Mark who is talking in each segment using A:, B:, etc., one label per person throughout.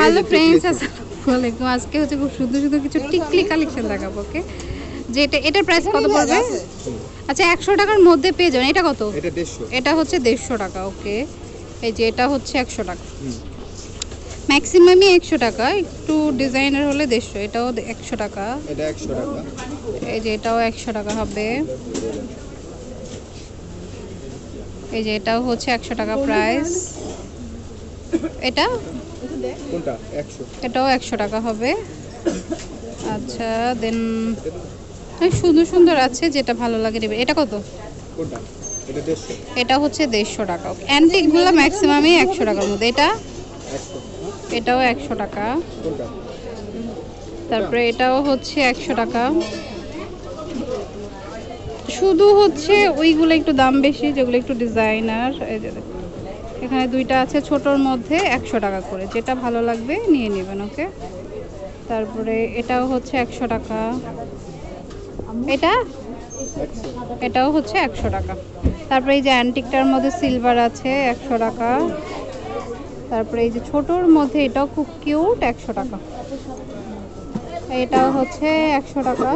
A: Hello friends আসসালামু আলাইকুম আজকে হচ্ছে খুব সুন্দর সুন্দর কিছু টিকলি কালেকশন দেখাবো ওকে যেটা এটার প্রাইস কত পড়বে? আচ্ছা একশো টাকার মধ্যে পেয়ে যাবেন। এটা কত?
B: এটা
A: হচ্ছে দেড়শো টাকা ওকে এই যে এটা হচ্ছে একশো টাকা। ম্যাক্সিমামই একশো টাকা একটু ডিজাইনার হলে দেড়শো এটাও একশো টাকা।
B: এটা একশো টাকা।
A: এই যে এটাও একশো টাকা হবে। এই যে এটাও হচ্ছে একশো টাকা প্রাইস এটা?
B: কোনটা? একশো।
A: এটাও একশো টাকা হবে। আচ্ছা দেন সুন্দর সুন্দর আছে যেটা ভালো লাগে নেবে। এটা কত?
B: কোনটা? এটা দেড়শো।
A: এটা হচ্ছে দেড়শো টাকা। অ্যান্টিকগুলো ম্যাক্সিমামই একশো টাকার মধ্যে। এটা? এটাও একশো টাকা।
B: কোনটা?
A: তারপরে এটাও হচ্ছে একশো টাকা। শুধু হচ্ছে ওইগুলো একটু দাম বেশি যেগুলো একটু ডিজাইনার এই যে দেখুন। এখানে দুইটা আছে ছোটোর মধ্যে একশো টাকা করে। যেটা ভালো লাগবে নিয়ে নেবেন, ওকে? তারপরে এটাও হচ্ছে একশো টাকা। এটা? এটাও হচ্ছে একশো টাকা। তারপরে এই যে অ্যান্টিকটার মধ্যে সিলভার আছে একশো টাকা। তারপরে এই যে ছোটোর মধ্যে এটাও খুব কিউট একশো টাকা। এটাও হচ্ছে একশো টাকা।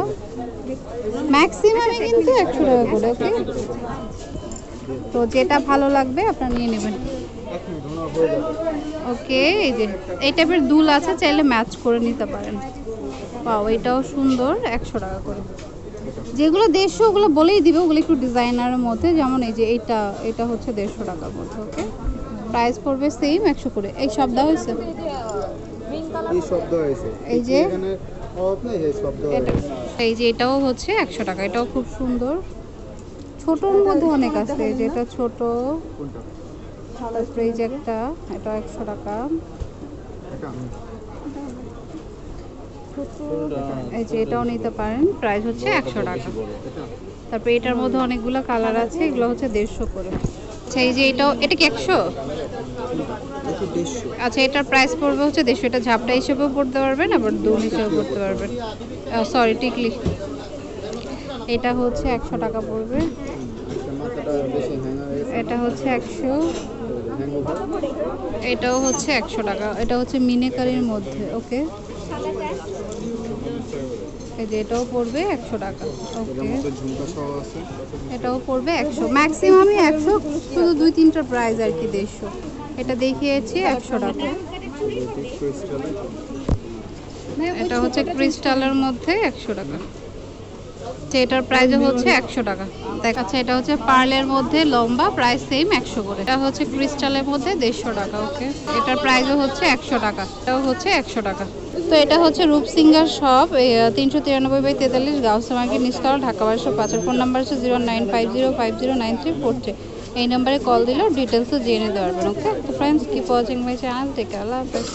A: ম্যাক্সিমামে কিন্তু একশো টাকা করে, ওকে? তো যেটা ভালো লাগবে আপনারা নিয়ে নেবেন। ওকে এই যে এই টাইপের দুল আছে চাইলে ম্যাচ করে নিতে পারেন। পাও এটাও সুন্দর একশো টাকা করে। যেগুলো দেড়শো ওগুলো বলেই দিবে ওগুলো একটু ডিজাইনারের মধ্যে যেমন এই যে এইটা এটা হচ্ছে দেড়শো টাকার মধ্যে ওকে? প্রাইস পড়বে সেম একশো করে এই
B: শব্দ হয়েছে?
A: এই যে-
B: এই
A: যে এটাও হচ্ছে একশো টাকা এটাও খুব সুন্দর। ছোটোর মধ্যে অনেক আছে এই যে এটা ছোট তারপরে এই যে একটা এটাও একশো টাকা।
B: এটা
A: এই যে এটাও নিতে পারেন প্রাইস হচ্ছে একশো টাকা। তারপরে এটার মধ্যে অনেকগুলো কালার আছে এগুলো হচ্ছে দেড়শো করে। আচ্ছা এই যে এটাও এটা কি একশো? আচ্ছা এটার প্রাইস পড়বে হচ্ছে দেড়শো এটা ঝাপটা হিসেবেও পড়তে পারবেন আবার দুল হিসেবেও পড়তে পারবেন। সরি টিকলি। এটা হচ্ছে একশো টাকা পড়বে।
B: এটা
A: হচ্ছে একশো। এটাও হচ্ছে একশো টাকা। এটা হচ্ছে মিনেকারির মধ্যে, ওকে? এই যে এটাও পড়বে একশো টাকা, ওকে? এটাও পড়বে একশো। ম্যাক্সিমামই একশো, শুধু দুই তিনটা প্রাইস আর কি দেড়শো। এটা দেখিয়েছি একশো টাকা। এটা হচ্ছে ক্রিস্টালের মধ্যে একশো টাকা। আচ্ছা এটার প্রাইস হচ্ছে একশো টাকা। আচ্ছা এটা হচ্ছে পার্লের মধ্যে লম্বা প্রাইস সেম একশো করে। এটা হচ্ছে ক্রিস্টালের মধ্যে দেড়শো টাকা, ওকে? এটার প্রাইসও হচ্ছে একশো টাকা। এটাও হচ্ছে একশো টাকা। তো এটা হচ্ছে রূপসিঙ্গার শপ তিনশো তিরানব্বই বাই তেতাল্লিশ গাউসা মার্কেট ঢাকা বারোশো পাঁচের ফোন নাম্বার হচ্ছে zero nine five zero five zero nine three four three এই নাম্বারে কল দিলেও ডিটেলসও জেনে পারবেন ওকে তো friends keep watching my channel take আল্লাহ হাফেজ।